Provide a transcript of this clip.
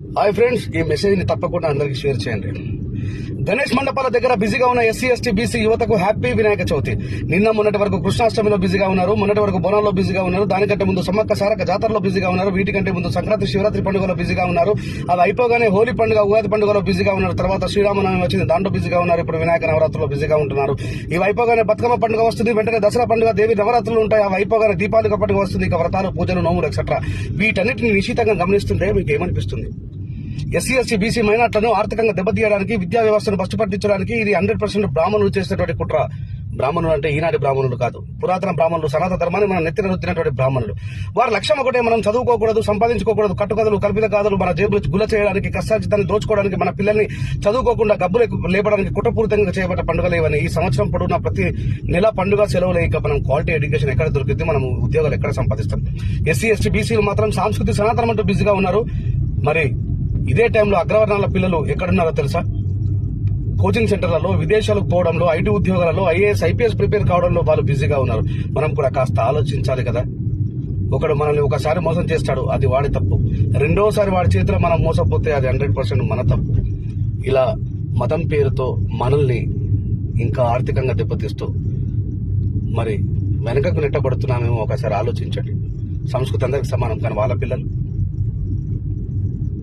Hi friends ఈ మెసేజ్ని తప్పకుండా అందరికీ షేర్ చేయండి. గణేష్ మండపాల దగ్గర బిజీగా ఉన్న ఎస్సీ ఎస్టీ బీసీ యువతకు హ్యాపీ వినాయక చవితి. నిన్న మొన్నటి వరకు కృష్ణాష్టమిలో బిజీగా ఉన్నారు. మొన్నటి వరకు బోనాల్లో బిజీగా ఉన్నారు. దానికంటే ముందు సమ్మక్క సారక జాతరలో బిజీగా ఉన్నారు. వీటికంటే ముందు సంక్రాంతి శివరాత్రి పండుగలో బిజీగా ఉన్నారు. అది అయిపోగానే హోలీ పండుగ ఉగాది పండుగలో బిజీగా ఉన్నారు. తర్వాత శ్రీరామనవమి వచ్చింది. దాంట్లో బిజీగా ఉన్నారు. ఇప్పుడు వినాయక నవరాత్రుల్లో బిజీగా ఉంటున్నారు. ఇవి అయిపోగానే బతుకమ్మ పండుగ వస్తుంది. వెంటనే దసరా పండుగ దేవి నవరాత్రులు ఉంటాయి. అవి అయిపోగానే దీపావళి పండుగ వస్తుంది. ఇక వ్రతాలు పూజలు నోములు ఎక్సెట్రా వీటన్నిటిని నిశ్చితంగా గమనిస్తుంటే మీకు ఏమనిపిస్తుంది? ఎస్సీ ఎస్సీ బీసీ మైనార్టీలను ఆర్థికంగా దెబ్బతీయడానికి విద్యా వ్యవస్థను బస్టు పట్టించడానికి ఇది హండ్రెడ్ పర్సెంట్ బ్రాహ్మణులు చేసినటువంటి కుట్ర. బ్రాహ్మణులు అంటే ఈనాటి బ్రాహ్మణులు కాదు. పురాతన బ్రాహ్మణులు సనాతన ధర్మాన్ని మనం నెత్తిన రుద్దినటువంటి బ్రాహ్మణులు. వారి లక్ష్యం ఒకటే మనం చదువుకోకూడదు సంపాదించుకోకూడదు కట్టుకథలు కల్పిత కాదులు మన జేబులు గుల చేయడానికి కష్టాజితాన్ని దోచుకోవడానికి మన పిల్లల్ని చదువుకోకుండా గబ్బులు లేపడానికి కుట్రపూరితంగా చేయబడ్డ పండుగలు ఇవన్నీ ఈ సంవత్సరం పొడవునా ప్రతి నెల పండుగ సెలవులు. ఇక మనం క్వాలిటీ ఎడ్యుకేషన్ ఎక్కడ దొరికింది మనం ఉద్యోగాలు ఎక్కడ సంపాదిస్తాం. ఎస్సీ ఎస్టీ బీసీలు మాత్రం సాంస్కృతిక సనాతనం అంటూ బిజీగా ఉన్నారు. మరి ఇదే టైంలో అగ్రవర్ణాల పిల్లలు ఎక్కడున్నారో తెలుసా? కోచింగ్ సెంటర్లలో విదేశాలకు పోవడంలో ఐటీ ఉద్యోగాలలో ఐఏఎస్ ఐపీఎస్ ప్రిపేర్ కావడంలో వాళ్ళు బిజీగా ఉన్నారు. మనం కూడా కాస్త ఆలోచించాలి కదా. ఒకడు మనల్ని ఒకసారి మోసం చేస్తాడు అది వాడి తప్పు. రెండోసారి వాడి చేతిలో మనం మోసపోతే అది హండ్రెడ్ పర్సెంట్ మన తప్పు. ఇలా మతం పేరుతో మనల్ని ఇంకా ఆర్థికంగా దెబ్బతీస్తూ మరి వెనకకు నెట్టబడుతున్నామేమో ఒకసారి ఆలోచించండి. సంస్కృతి అందరికి సమానం కానీ వాళ్ళ పిల్లలు